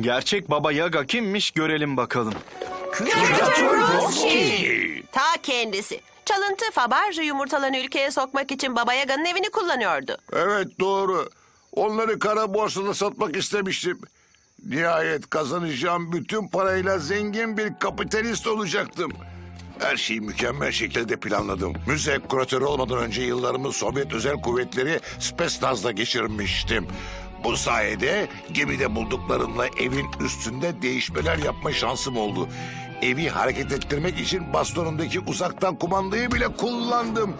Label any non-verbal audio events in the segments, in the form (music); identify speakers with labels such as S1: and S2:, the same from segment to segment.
S1: Gerçek Baba Yaga kimmiş görelim bakalım.
S2: Ta kendisi. Çalıntı Faberge yumurtalarını ülkeye sokmak için Baba Yaga'nın evini kullanıyordu.
S3: Evet doğru. Onları kara borsada satmak istemiştim. Nihayet kazanacağım bütün parayla zengin bir kapitalist olacaktım. Her şeyi mükemmel şekilde planladım. Müze kuratörü olmadan önce yıllarımı Sovyet Özel Kuvvetleri Spetsnaz'da geçirmiştim. Bu sayede gemide bulduklarımla evin üstünde değişmeler yapma şansım oldu. Evi hareket ettirmek için bastonumdaki uzaktan kumandayı bile kullandım.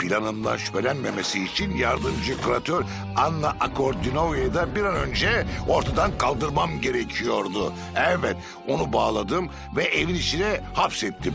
S3: Planımdan şüphelenmemesi için yardımcı kuratör Anna Akordinova'yı da bir an önce ortadan kaldırmam gerekiyordu. Evet, onu bağladım ve evin içine hapsettim.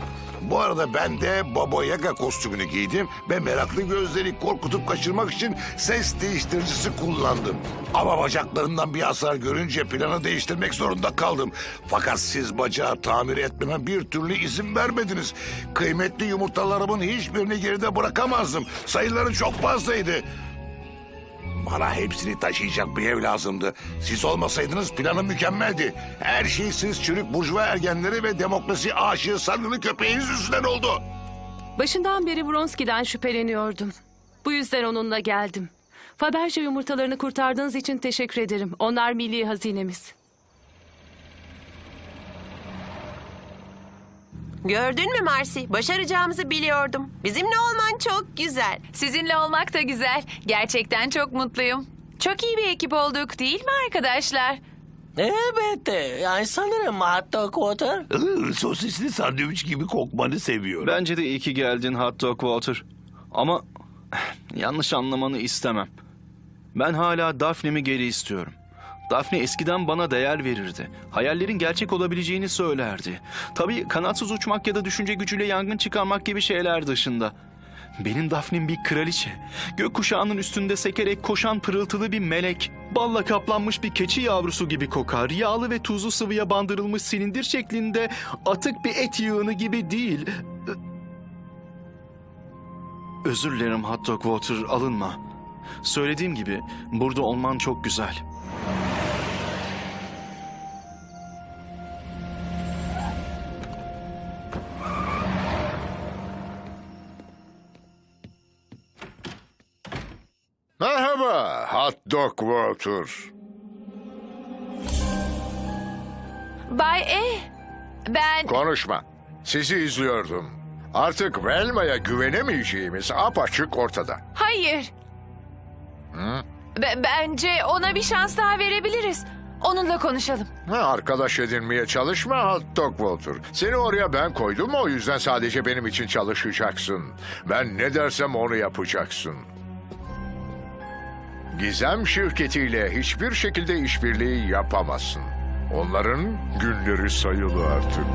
S3: Bu arada ben de Baba Yaga kostümünü giydim ve meraklı gözleri korkutup kaçırmak için ses değiştiricisi kullandım. Ama bacaklarından bir hasar görünce planı değiştirmek zorunda kaldım. Fakat siz bacağı tamir etmeme bir türlü izin vermediniz. Kıymetli yumurtalarımın hiçbirini geride bırakamazdım. Sayıları çok fazlaydı. Bana hepsini taşıyacak bir ev lazımdı. Siz olmasaydınız planım mükemmeldi. Her şey siz çürük burjuva ergenleri ve demokrasi aşığı sargılı köpeğiniz yüzünden oldu.
S4: Başından beri Bronski'den şüpheleniyordum. Bu yüzden onunla geldim. Faberge yumurtalarını kurtardığınız için teşekkür ederim. Onlar milli hazinemiz.
S2: Gördün mü Marcy? Başaracağımızı biliyordum. Bizimle olman çok güzel.
S5: Sizinle olmak da güzel. Gerçekten çok mutluyum. Çok iyi bir ekip olduk değil mi arkadaşlar?
S6: Elbette. Yani sanırım hot dog water.
S7: Iı, Sosisli sandviç gibi kokmanı seviyorum.
S1: Bence de iyi ki geldin Hot Dog Walter. Ama (sighs) yanlış anlamanı istemem. Ben hala Daphne'mi geri istiyorum. Daphne eskiden bana değer verirdi. Hayallerin gerçek olabileceğini söylerdi. Tabii kanatsız uçmak ya da düşünce gücüyle yangın çıkarmak gibi şeyler dışında. Benim Daphne'm bir kraliçe. Gökkuşağının üstünde sekerek koşan pırıltılı bir melek. Balla kaplanmış bir keçi yavrusu gibi kokar. Yağlı ve tuzlu sıvıya bandırılmış silindir şeklinde atık bir et yığını gibi değil. Özür dilerim Hot Dog Water alınma. Söylediğim gibi burada olman çok güzel.
S8: Merhaba Hot Dog Walter.
S5: Bay E, ben...
S8: Konuşma. Sizi izliyordum. Artık Velma'ya güvenemeyeceğimiz apaçık ortada.
S5: Hayır. Be- bence ona bir şans daha verebiliriz. Onunla konuşalım.
S8: Ha, arkadaş edinmeye çalışma Hot Dog Walter. Seni oraya ben koydum o yüzden sadece benim için çalışacaksın. Ben ne dersem onu yapacaksın. Gizem şirketiyle hiçbir şekilde işbirliği yapamazsın. Onların günleri sayılı artık.